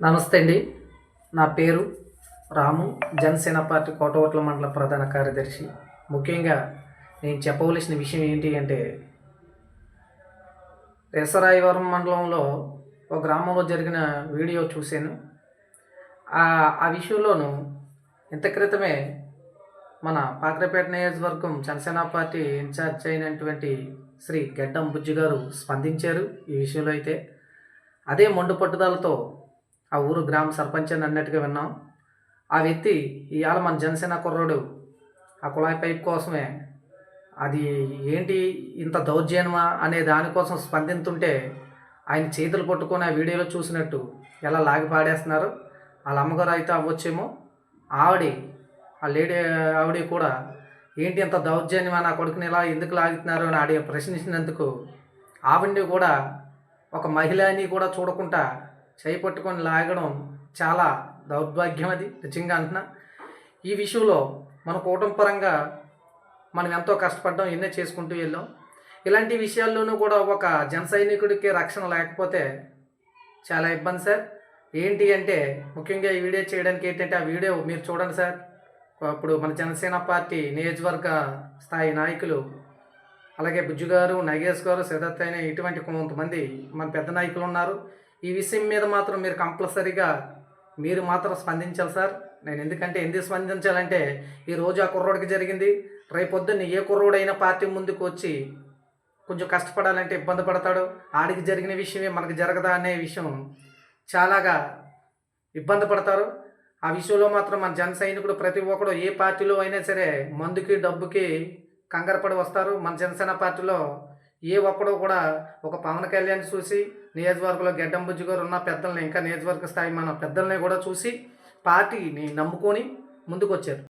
నమస్తే అండి. నా పేరు రాము. జనసేన పార్టీ కోటవట్ల మండల ప్రధాన కార్యదర్శి. ముఖ్యంగా నేను చెప్పవలసిన విషయం ఏంటి అంటే రేసరాయవరం మండలంలో ఒక గ్రామంలో జరిగిన వీడియో చూశాను. ఆ ఆ విషయంలోనూ ఇంత క్రితమే మన పాకరపేట నియోజకవర్గం జనసేన పార్టీ ఇన్ఛార్జ్ అయినటువంటి శ్రీ గడ్డం బుజ్జి గారు స్పందించారు ఈ విషయంలో అయితే. అదే మొండు పట్టుదలతో ఆ ఊరు గ్రామ సర్పంచ్ అని అన్నట్టుగా విన్నాం. ఆ వ్యక్తి ఇవాళ మన జనసేన కుర్రాడు ఆ కుళాయి పైప్ కోసమే. అది ఏంటి ఇంత దౌర్జన్యమా అనే దానికోసం స్పందింతుంటే ఆయన చేతులు పట్టుకొని ఆ వీడియోలో చూసినట్టు ఎలా లాగి పాడేస్తున్నారు. వాళ్ళ అమ్మగారు అయితే అవ్వచ్చేమో. ఆవిడ ఆ లేడీ ఆవిడ కూడా ఏంటి ఇంత దౌర్జన్యమా నా కొడుకుని ఇలా ఎందుకు లాగుతున్నారు అని ఆడి ప్రశ్నించినందుకు ఆవిడ్ని కూడా ఒక మహిళని కూడా చూడకుండా చేయి పట్టుకొని లాగడం చాలా దౌర్భాగ్యం అది నిజంగా అంటున్నా. ఈ విషయంలో మన కూటమి పరంగా మనం ఎంతో కష్టపడ్డాం ఎన్నో చేసుకుంటూ వెళ్ళాం. ఇలాంటి విషయాల్లోనూ కూడా ఒక జన సైనికుడికి రక్షణ లేకపోతే చాలా ఇబ్బంది సార్. ఏంటి అంటే ముఖ్యంగా ఈ వీడియో చేయడానికి ఏంటంటే ఆ వీడియో మీరు చూడండి సార్. అప్పుడు మన జనసేన పార్టీ నియోజకవర్గ స్థాయి నాయకులు అలాగే బుజ్జు గారు నగేష్ గారు సిద్ధార్థ అయిన ఇటువంటి కొంతమంది మన పెద్ద నాయకులు ఉన్నారు. ఈ విషయం మీద మాత్రం మీరు కంపల్సరీగా మీరు మాత్రం స్పందించాలి సార్. నేను ఎందుకంటే ఎందుకు స్పందించాలంటే ఈ ఆ కుర్రోడికి జరిగింది. రేపొద్దున్న ఏ కుర్రోడైనా పార్టీ ముందుకు వచ్చి కొంచెం కష్టపడాలంటే ఇబ్బంది పడతాడు. ఆడికి జరిగిన విషయమే మనకు జరగదా అనే విషయం చాలాగా ఇబ్బంది పడతారు. ఆ విషయంలో మాత్రం మన జన సైనికుడు ప్రతి ఒక్కడు ఏ పార్టీలో అయినా సరే మందుకి డబ్బుకి కంగారపడి వస్తారు. మన జనసేన పార్టీలో ఏ ఒక్కడో కూడా ఒక పవన్ కళ్యాణ్ చూసి నియోజకవర్గంలో గెడ్డం బుజ్జిగారు ఉన్న పెద్దల్ని ఇంకా నియోజకవర్గ స్థాయి మన పెద్దల్ని కూడా చూసి పార్టీని నమ్ముకొని ముందుకొచ్చారు.